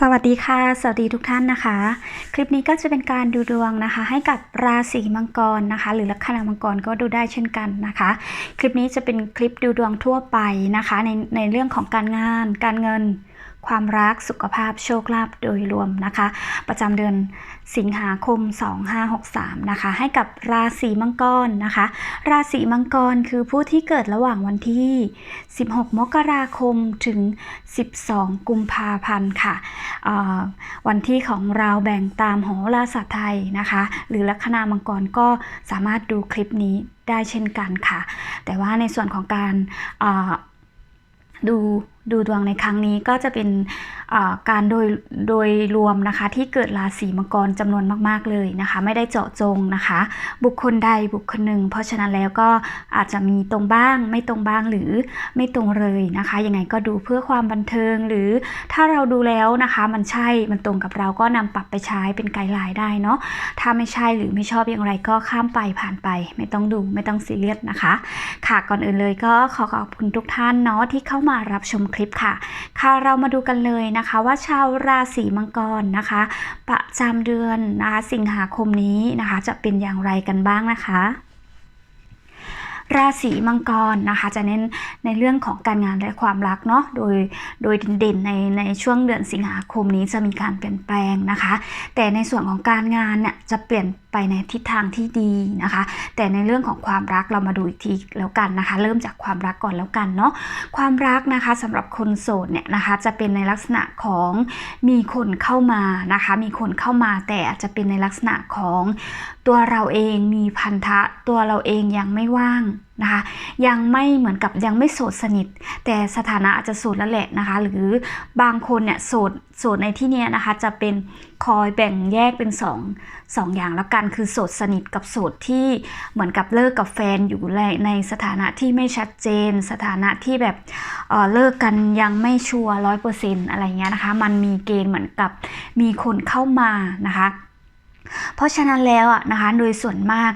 สวัสดีค่ะ สวัสดีทุกท่านนะคะ คลิปนี้ก็จะเป็นการดูดวงนะคะ ให้กับราศีมังกรนะคะ หรือลัคนามังกรก็ดูได้เช่นกันนะคะ คลิปนี้จะเป็นคลิปดูดวงทั่วไปนะคะ ในในเรื่องของการงาน การเงิน ความรักสุขภาพโชคลาภโดยรวมนะคะ ประจำเดือนสิงหาคม 2563 นะคะ ให้กับราศีมังกรนะคะ ราศีมังกรคือผู้ที่เกิดระหว่างวันที่ 16 มกราคมถึง 12 กุมภาพันธ์ค่ะ วันที่ของเราแบ่งตามโหราศาสตร์ไทยนะคะ หรือลัคนามังกรก็สามารถดูคลิปนี้ได้เช่นกันค่ะ แต่ว่าในส่วนของการดู ดูดวงในครั้งนี้ก็จะเป็นการโดยโดยรวมนะคะที่เกิดราศีมังกรจำนวนมาก ๆ เลยนะคะ ไม่ได้เจาะจงนะคะ บุคคลใดบุคคลหนึ่ง เพราะฉะนั้นแล้วก็อาจจะมีตรงบ้าง ไม่ตรงบ้างหรือไม่ตรงเลยนะคะยังไงก็ดูเพื่อความบันเทิงหรือถ้าเราดูแล้วนะคะมันใช่มันตรงกับเราก็นำปรับไปใช้เป็นไกด์ไลน์ได้เนาะถ้าไม่ใช่หรือไม่ชอบอย่างไรก็ข้ามไปผ่านไป ไม่ต้องดูไม่ต้องซีเรียสนะคะ ค่ะก่อนอื่นเลยก็ขอขอบคุณทุกท่านเนาะที่เข้ามารับชมคลิปค่ะ ค่ะเรามาดูกันเลยนะคะว่าชาวราศีมังกรนะคะ ประจำเดือนนะคะสิงหาคมนี้นะคะ จะเป็นอย่างไรกันบ้างนะคะราศีมังกรนะคะจะเน้นในเรื่องของการงานและความรักเนาะโดยโดยเด่นในในช่วงเดือนสิงหาคมนี้จะมีการเปลี่ยนแปลงนะคะ แต่ในส่วนของการงานเนี่ยจะเปลี่ยน ไปในทิศทางที่ดีนะคะ แต่ในเรื่องของความรักเรามาดูอีกทีแล้วกันนะคะ เริ่มจากความรักก่อนแล้วกันเนาะความรักนะคะสำหรับคนโสดเนี่ยนะคะ จะเป็นในลักษณะของมีคนเข้ามานะคะ มีคนเข้ามาแต่อาจจะเป็นในลักษณะของตัวเราเองมีพันธะตัวเราเองยังไม่ว่าง นะคะ ยังไม่เหมือนกับยังไม่โสดสนิท แต่สถานะอาจจะโสดแล้วแหละนะคะ หรือบางคนเนี่ยโสดโสดในที่เนี้ยนะคะ จะเป็นคอยแบ่งแยกเป็นสองสองอย่างแล้วกันคือโสดสนิทกับโสดที่เหมือนกับเลิกกับแฟนอยู่ในในสถานะที่ไม่ชัดเจน สถานะที่แบบเเลิกกันยังไม่ชัวร้อยเปอร์เซ็นต์อะไรเงี้ยนะคะ มันมีเกณฑ์เหมือนกับมีคนเข้ามานะคะเพราะฉะนั้นแล้วอะนะคะโดยส่วนมาก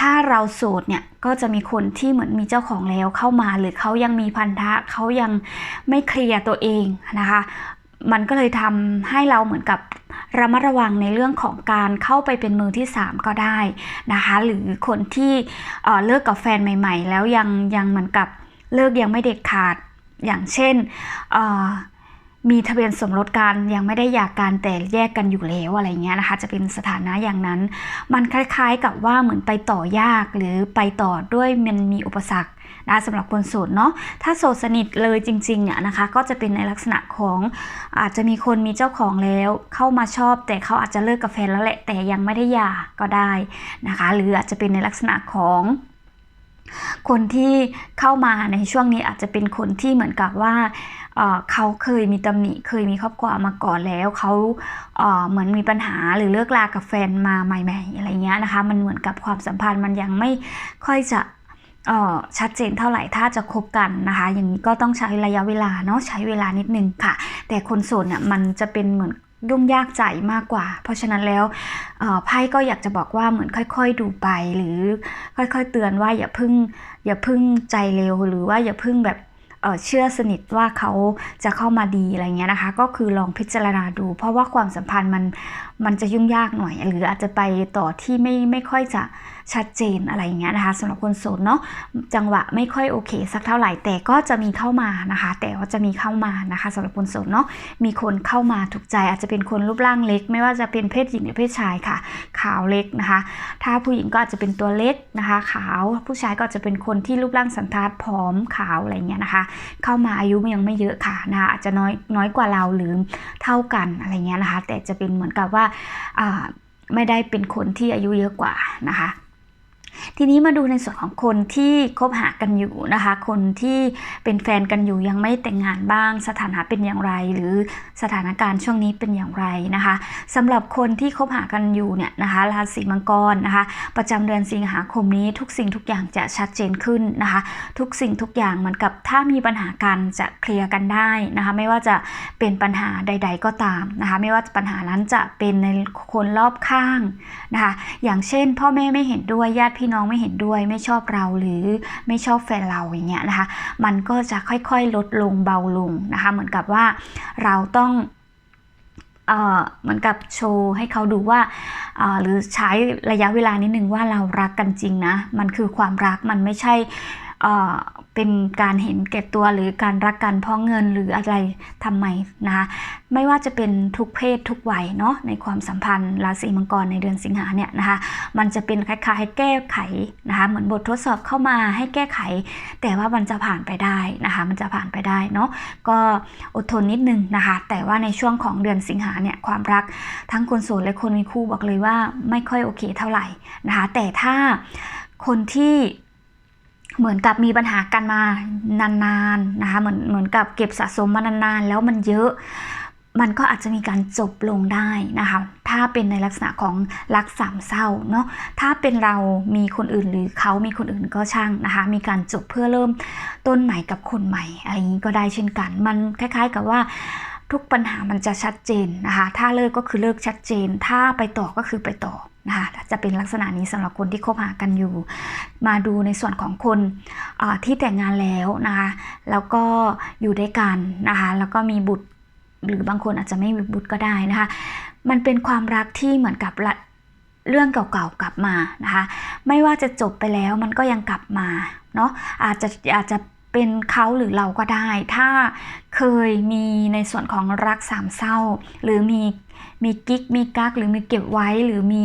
ถ้าเราโสดเนี่ยก็จะมีคนที่เหมือนมีเจ้าของแล้วเข้ามาหรือเขายังมีพันธะเขายังไม่เคลียร์ตัวเองนะคะ มันก็เลยทำให้เราเหมือนกับระมัดระวังในเรื่องของการเข้าไปเป็นมือที่ 3 ก็ได้นะคะ หรือคนที่เเลิกกับแฟนใหม่ ๆ แล้วยังยังเหมือนกับเลิกยังไม่เด็ดขาดอย่างเช่นเมีทะเบียนสมรสกันยังไม่ได้หย่ากันแต่แยกกันอยู่แล้วอะไรเงี้ยนะคะ จะเป็นสถานะอย่างนั้น มันคล้ายๆกับว่าเหมือนไปต่อยากหรือไปต่อด้วยมันมีอุปสรรคนะสำหรับคนโสดเนาะถ้าโสดสนิทเลยจริงๆอะนะคะ ก็จะเป็นในลักษณะของอาจจะมีคนมีเจ้าของแล้วเข้ามาชอบ แต่เขาอาจจะเลิกกับแฟนแล้วแหละแต่ยังไม่ได้หย่าก็ได้นะคะ หรืออาจจะเป็นในลักษณะของคนที่เข้ามาในช่วงนี้อาจจะเป็นคนที่เหมือนกับว่า เขาเคยมีตำหนิเคยมีครอบครัวมาก่อนแล้วเขาเหมือนมีปัญหาหรือเลิกลากับแฟนมาใหม่ ๆ อะไรเงี้ยนะคะ มันเหมือนกับความสัมพันธ์มันยังไม่ค่อยจะชัดเจนเท่าไหร่ถ้าจะคบกันนะคะ อย่างนี้ก็ต้องใช้ระยะเวลาเนาะใช้เวลานิดนึงค่ะ แต่คนโสดเนี่ยมันจะเป็นเหมือนยุ่งยากใจมากกว่า เพราะฉะนั้นแล้วไพ่ก็อยากจะบอกว่าเหมือนค่อยๆดูไป หรือค่อยๆเตือนว่าอย่าพึ่งอย่าพึ่งใจเร็วหรือว่าอย่าพึ่งแบบ เชื่อสนิทว่าเขาจะเข้ามาดีอะไรเงี้ยนะคะ ก็คือลองพิจารณาดู เพราะว่าความสัมพันธ์มันมันจะยุ่งยากหน่อย หรืออาจจะไปต่อที่ไม่ไม่ค่อยจะ ชัดเจนอะไรอย่างเงี้ยนะคะสำหรับคนโสดเนาะจังหวะไม่ค่อยโอเค สักเท่าไหร่แต่ก็จะมีเข้ามานะคะ แต่ว่าจะมีเข้ามานะคะสำหรับคนโสดเนาะมีคนเข้ามาถูกใจอาจจะเป็นคนรูปร่างเล็ก ไม่ว่าจะเป็นเพศหญิงหรือเพศชายค่ะ ขาวเล็กนะคะ ถ้าผู้หญิงก็อาจจะเป็นตัวเล็กนะคะ ขาวผู้ชายก็จะเป็นคนที่รูปร่างสันทัดผอมขาวอะไรเงี้ยนะคะ เข้ามาอายุยังไม่เยอะค่ะนะคะอาจจะน้อยน้อยกว่าเราหรือเท่ากันอะไรเงี้ยนะคะ แต่จะเป็นเหมือนกับว่าไม่ได้เป็นคนที่อายุเยอะกว่านะคะ ทีนี้มาดูในส่วนของคนที่คบหากันอยู่นะคะ คนที่เป็นแฟนกันอยู่ยังไม่แต่งงานบ้าง สถานะเป็นอย่างไร หรือสถานการณ์ช่วงนี้เป็นอย่างไรนะคะสำหรับคนที่คบหากันอยู่เนี่ยนะคะราศีมังกรนะคะ ประจำเดือนสิงหาคมนี้ทุกสิ่งทุกอย่างจะชัดเจนขึ้นนะคะ ทุกสิ่งทุกอย่างเหมือนกับถ้ามีปัญหากันจะเคลียร์กันได้นะคะไม่ว่าจะเป็นปัญหาใด ๆ ก็ตามนะคะ ไม่ว่าปัญหานั้นจะเป็นในคนรอบข้างนะคะ อย่างเช่น พ่อแม่ไม่เห็นด้วยญาติพี่น้องไม่เห็นด้วยไม่ชอบเราหรือไม่ชอบแฟนเราอย่างเงี้ยนะคะ มันก็จะค่อยๆลดลงเบาลงนะคะ เหมือนกับว่าเราต้องเอ่อเหมือนกับโชว์ให้เขาดูว่าเอ่อหรือใช้ระยะเวลานิดนึงว่าเรารักกันจริงนะ มันคือความรักมันไม่ใช่ เป็นการเห็นแก่ตัวหรือการรักกันเพราะเงินหรืออะไรทำไมนะคะไม่ว่าจะเป็นทุกเพศทุกวัยเนาะในความสัมพันธ์ราศีมังกรในเดือนสิงหาเนี่ยนะคะมันจะเป็นคล้ายๆแก้ไขนะคะเหมือนบททดสอบเข้ามาให้แก้ไข แต่ว่ามันจะผ่านไปได้นะคะมันจะผ่านไปได้เนาะก็อดทนนิดนึงนะคะแต่ว่าในช่วงของเดือนสิงหาเนี่ยความรักทั้งคนโสดและคนมีคู่บอกเลยว่าไม่ค่อยโอเคเท่าไหร่นะคะแต่ถ้าคนที่ เหมือนกับมีปัญหากันมานานๆนะคะเหมือนเหมือนกับเก็บสะสมมานานๆ แล้วมันเยอะมันก็อาจจะมีการจบลงได้นะคะ ถ้าเป็นในลักษณะของรักสามเศร้าเนาะ ถ้าเป็นเรามีคนอื่นหรือเขามีคนอื่นก็ช่างนะคะ มีการจบเพื่อเริ่มต้นใหม่กับคนใหม่อะไรอย่างนี้ก็ได้เช่นกัน มันคล้ายๆกับว่าทุกปัญหามันจะชัดเจนนะคะ ถ้าเลิกก็คือเลิกชัดเจน ถ้าไปต่อก็คือไปต่อ นะคะจะเป็นลักษณะนี้สำหรับคนที่คบหากันอยู่ มาดูในส่วนของคนที่แต่งงานแล้วนะคะแล้วก็อยู่ด้วยกันนะคะแล้วก็มีบุตรหรือบางคนอาจจะไม่มีบุตรก็ได้นะคะมันเป็นความรักที่เหมือนกับเรื่องเก่าๆกลับมานะคะไม่ว่าจะจบไปแล้วมันก็ยังกลับมาเนาะอาจจะอาจจะ เป็นเขาหรือเราก็ได้ ถ้าเคยมีในส่วนของรักสามเศร้า หรือมีมีกิ๊กมีกักหรือมีเก็บไว้หรือมี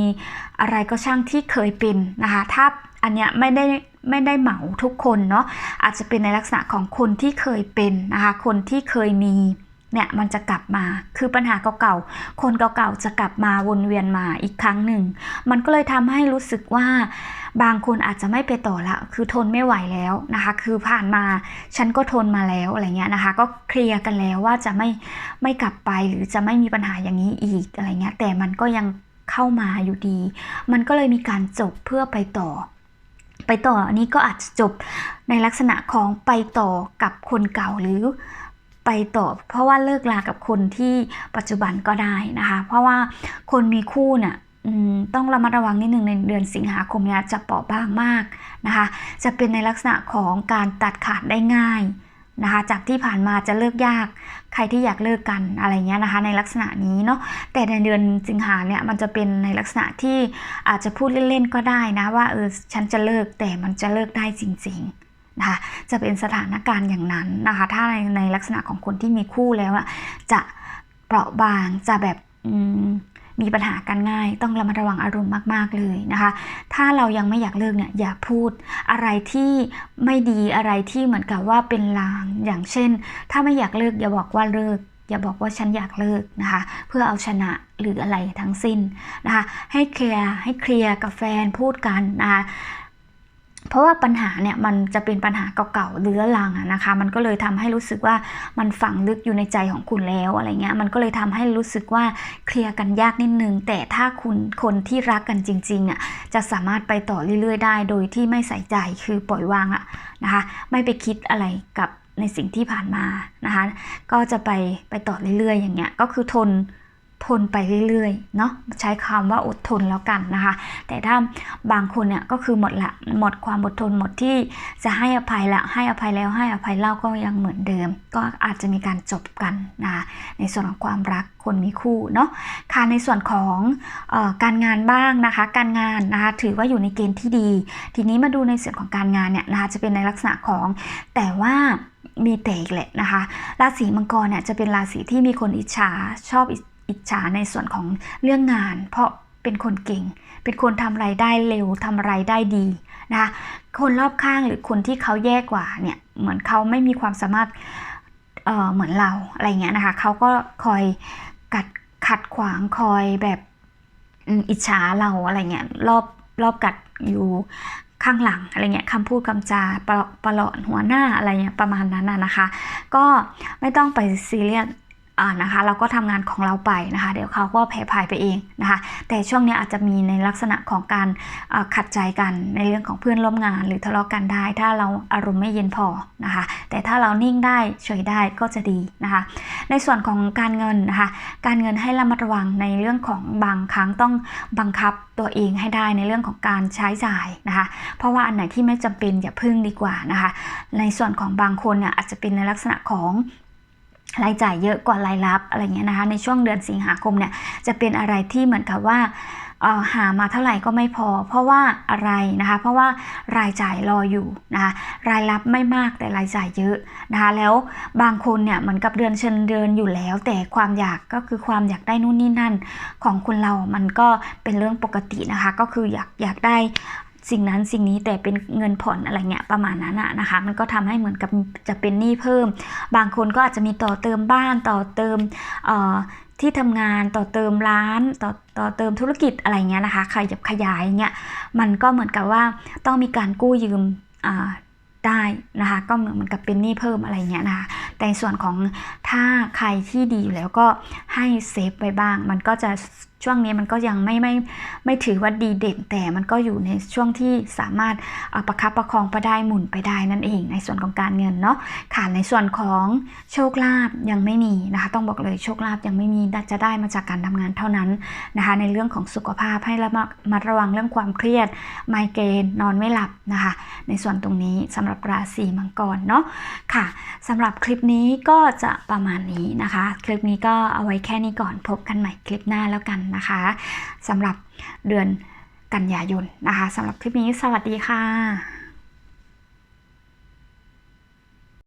อะไรก็ช่างที่เคยเป็นนะคะ ถ้าอันเนี้ยไม่ได้ไม่ได้เหมาทุกคนเนาะอาจจะเป็นในลักษณะของคนที่เคยเป็นนะคะ คนที่เคยมี เนี่ยมันจะกลับมา คือปัญหาเก่าๆ คนเก่าๆ จะกลับมาวนเวียนมาอีกครั้งหนึ่ง มันก็เลยทำให้รู้สึกว่า บางคนอาจจะไม่ไปต่อละ คือทนไม่ไหวแล้วนะคะ คือผ่านมาฉันก็ทนมาแล้วอะไรเงี้ยนะคะ ก็เคลียร์กันแล้วว่าจะไม่ไม่กลับไปหรือจะไม่มีปัญหาอย่างนี้อีกอะไรเงี้ย แต่มันก็ยังเข้ามาอยู่ดี มันก็เลยมีการจบเพื่อไปต่อไปต่ออันนี้ก็อาจจะจบในลักษณะของไปต่อกับคนเก่าหรือ ไปต่อเพราะว่าเลิกลากับคนที่ปัจจุบันก็ได้นะคะ เพราะว่าคนมีคู่เนี่ยต้องระมัดระวังนิดนึงในเดือนสิงหาคมเนี่ยจะเปราะบางมากนะคะ จะเป็นในลักษณะของการตัดขาดได้ง่ายนะคะ จากที่ผ่านมาจะเลิกยากใครที่อยากเลิกกันอะไรเงี้ยนะคะ ในลักษณะนี้เนาะแต่ในเดือนสิงหาเนี่ยมันจะเป็นในลักษณะที่อาจจะพูดเล่นๆก็ได้นะว่าเออฉันจะเลิกแต่มันจะเลิกได้จริง ๆ นะคะจะเป็นสถานการณ์อย่างนั้นนะคะถ้าในในลักษณะของคนที่มีคู่แล้วอะจะเปราะบางจะแบบมมีปัญหากันง่าย ต้องระมัดระวังอารมณ์มาก ๆ เลยนะคะ ถ้าเรายังไม่อยากเลิกเนี่ยอย่าพูดอะไรที่ไม่ดีอะไรที่เหมือนกับว่าเป็นลางอย่างเช่น ถ้าไม่อยากเลิกอย่าบอกว่าเลิก อย่าบอกว่าฉันอยากเลิกนะคะ เพื่อเอาชนะหรืออะไรทั้งสิ้นนะคะ ให้เคลียร์ให้เคลียร์กับแฟนพูดกันนะคะ เพราะว่าปัญหาเนี่ยมันจะเป็นปัญหาเก่าๆเรื้อรังอะนะคะ มันก็เลยทำให้รู้สึกว่ามันฝังลึกอยู่ในใจของคุณแล้วอะไรเงี้ย มันก็เลยทำให้รู้สึกว่าเคลียร์กันยากนิดนึง แต่ถ้าคุณคนที่รักกันจริงๆอะจะสามารถไปต่อเรื่อยๆ ได้โดยที่ไม่ใส่ใจคือปล่อยวางอะนะคะ ไม่ไปคิดอะไรกับในสิ่งที่ผ่านมานะคะ ก็จะไปไปต่อเรื่อยๆ อย่างเงี้ย ก็คือทน ทนไปเรื่อยๆเนาะใช้คำว่าอดทนแล้วกันนะคะ แต่ถ้าบางคนเนี่ยก็คือหมดละหมดความอดทนหมดที่จะให้อภัยละให้อภัยแล้วให้อภัยเล่าก็ยังเหมือนเดิม ก็อาจจะมีการจบกันนะคะในส่วนของความรักคนมีคู่เนาะค่ะในส่วนของออการงานบ้างนะคะ การงานนะคะถือว่าอยู่ในเกณฑ์ที่ดี ทีนี้มาดูในส่วนของการงานเนี่ยนะคะจะเป็นในลักษณะของแต่ว่ามีแต่อีกแหละนะคะ ราศีมังกรเนี่ยจะเป็นราศีที่มีคนอิจฉาชอบ อิจฉาในส่วนของเรื่องงาน เพราะเป็นคนเก่ง เป็นคนทำไรายได้เร็วทำอะไรได้ดีนะคะคนรอบข้างหรือคนที่เขาแย่กว่าเนี่ยเหมือนเขาไม่มีความสามารถเเหมือนเราอะไรเงี้ยนะคะเขาก็คอยกัดขัดขวางคอยแบบอิจฉาเราอะไรเงี้ยรอบรอบกัดอยู่ข้างหลังอะไรเงี้ยคำพูดคำจาประประหลอดหัวหน้าอะไรเงี้ยประมาณนั้นนะคะ ก็ไม่ต้องไปซีเรียส นะคะเราก็ทำงานของเราไปนะคะ เดี๋ยวเขาก็แพ้ภายไปเองนะคะ แต่ช่วงนี้อาจจะมีในลักษณะของการขัดใจกันในเรื่องของเพื่อนร่วมงาน หรือทะเลาะกันได้ ถ้าเราอารมณ์ไม่เย็นพอนะคะ แต่ถ้าเรานิ่งได้เฉยได้ก็จะดีนะคะ ในส่วนของการเงินนะคะ การเงินให้ระมัดระวังในเรื่องของบางครั้งต้องบังคับตัวเองให้ได้ในเรื่องของการใช้จ่ายนะคะ เพราะว่าอันไหนที่ไม่จำเป็นอย่าพึ่งดีกว่านะคะ ในส่วนของบางคนเนี่ยอาจจะเป็นในลักษณะของ รายจ่ายเยอะกว่ารายรับอะไรเงี้ยนะคะ ในช่วงเดือนสิงหาคมเนี่ยจะเป็นอะไรที่เหมือนกับว่าหามาเท่าไหร่ก็ไม่พอ เพราะว่าอะไรนะคะ เพราะว่ารายจ่ายรออยู่นะคะรายรับไม่มากแต่รายจ่ายเยอะนะคะแล้วบางคนเนี่ยเหมือนกับเดือนเชิญเดือนอยู่แล้ว แต่ความอยากก็คือความอยากได้นู่นนี่นั่นของคนเรามันก็เป็นเรื่องปกตินะคะ ก็คืออยากอยากได้ สิ่งนั้นสิ่งนี้แต่เป็นเงินผ่อนอะไรเงี้ยประมาณนั้นอะนะคะ มันก็ทำให้เหมือนกับจะเป็นหนี้เพิ่ม บางคนก็อาจจะมีต่อเติมบ้านต่อเติมที่ทำงานต่อเติมร้านต่อต่อเติมธุรกิจอะไรเงี้ยนะคะขยับขยายเงี้ยมันก็เหมือนกับว่าต้องมีการกู้ยืมได้นะคะก็เหมือนมือนกับเป็นหนี้เพิ่มอะไรเงี้ยนะคะแต่ในส่วนของถ้าใครที่ดีอยู่แล้วก็ให้เซฟไว้บ้าง มันก็จะ ช่วงนี้มันก็ยังไม่ไม่ไม่ถือว่าดีเด่น แต่มันก็อยู่ในช่วงที่สามารถเอาประคับประคองไปได้หมุนไปได้นั่นเอง ในส่วนของการเงินเนาะค่ะในส่วนของโชคลาภยังไม่มีนะคะ ต้องบอกเลยโชคลาภยังไม่มีจะได้มาจากการทำงานเท่านั้นนะคะ ในเรื่องของสุขภาพให้ระมัดมาระวังเรื่องความเครียดไมเกรนนอนไม่หลับนะคะ ในส่วนตรงนี้สำหรับราศีมังกรเนาะค่ะสำหรับคลิปนี้ก็จะประมาณนี้นะคะ คลิปนี้ก็เอาไว้แค่นี้ก่อนพบกันใหม่คลิปหน้าแล้วกันนะคะสำหรับเดือนกันยายนนะคะสำหรับคลิปนี้สวัสดีค่ะ